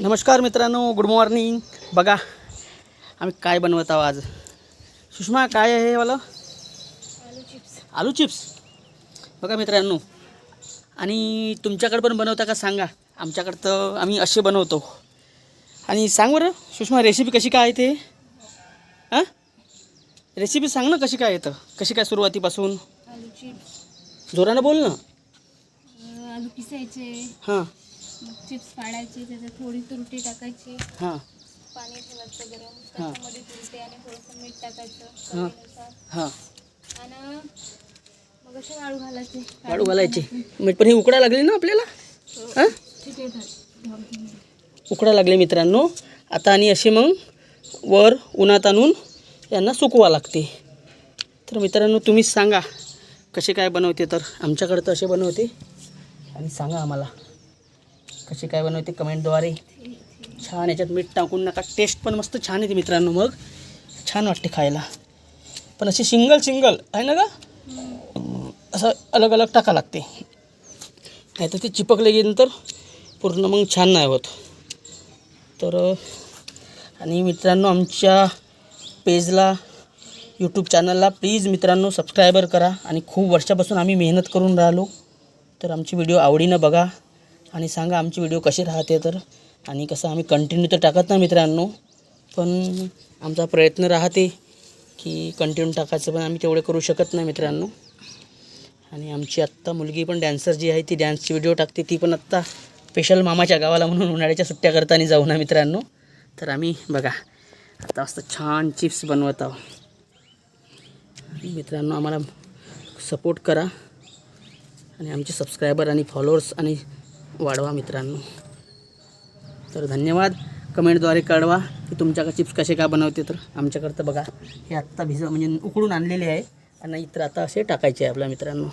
नमस्कार मित्रांनो good morning बघा आम्ही काय बनवत आहोत आज? सुषमा काय आहे हे वालं? आलू चिप्स. आलू चिप्स. बघा मित्रांनो आणि तुमच्याकडे पण बनवता का सांगा? आमच्याकडं तर आम्ही असे बनवतो. आणि सांग बरं सुषमा रेसिपी कशी काय आहे ते? हां? रेसिपी सांग ना कशी काय येतं कशी काय सुरुवातीपासून? आलू चिप्स. जोरानं बोल ना. आलू किसायचे हां. मग चिप्स फाडायचे त्याच्यात थोडी तुरटी टाकायची. हां. पाणी ठेवायचं गरम हां. त्याच्यामध्ये तुरटी आणि थोडंसं मीठ टाकायचं हां. चवीनुसार. हां. आणि मग असे वाळू घालायचे. वाळू घालायची. मग पण ही उकडा लागली ना आपल्याला? हां. ठीक आहे धर. उकडा लागले मित्रांनो. आता आणि असे मग वर उन्हात आणून यांना सुकवा लागते. तर मित्रांनो तुम्हीच सांगा कसे काय बनवते? तर आमच्याकडे तर असे बनवते. आणि सांगा आम्हाला. कशी काय बनवते कमेंटद्वारे? छान याच्यात मीठ टाकून नका. टेस्ट पण मस्त छान येते मित्रांनो मग. छान वाटते खायला. पण अशी सिंगल सिंगल आहे ना का असं अलग अलग टाका लागते. नाही तर ते चिपकले गेल्यानंतर पूर्ण मग छान नाही होत. तर आणि मित्रांनो आमच्या पेजला यूट्यूब चॅनलला प्लीज मित्रांनो सबस्क्रायबर करा. आणि खूप वर्षापासून आम्ही मेहनत करून राहिलो. तर आमची व्हिडिओ आवडीनं बघा. आणि सांगा आमची व्हिडिओ कशी राहते तर? आणि कसं आम्ही कंटिन्यू तर टाकत नाही मित्रांनो पण आमचा प्रयत्न राहते की कंटिन्यू टाकायचं पण आम्ही तेवढे करू शकत नाही मित्रांनो. आणि आमची आत्ता मुलगी पण डॅन्सर जी आहे ती डॅन्सची व्हिडिओ टाकते ती पण आत्ता स्पेशल मामाच्या गावाला म्हणून उन्हाळ्याच्या सुट्ट्या करताना जाऊ ना मित्रांनो. तर आम्ही बघा आता मस्त छान चिप्स बनवत आहोत. आणि मित्रांनो आम्हाला सपोर्ट करा. आणि आमचे सबस्क्रायबर आणि फॉलोअर्स आणि वाढवा मित्रांनो. तर धन्यवाद. कमेंटद्वारे कळवा की तुमच्याकडे चिप्स कसे काय बनवते तर आमच्याकडं बघा हे आत्ता भिज म्हणजे उकडून आणलेले आहे. आणि इतर आता असे टाकायचे आहे आपल्या मित्रांनो.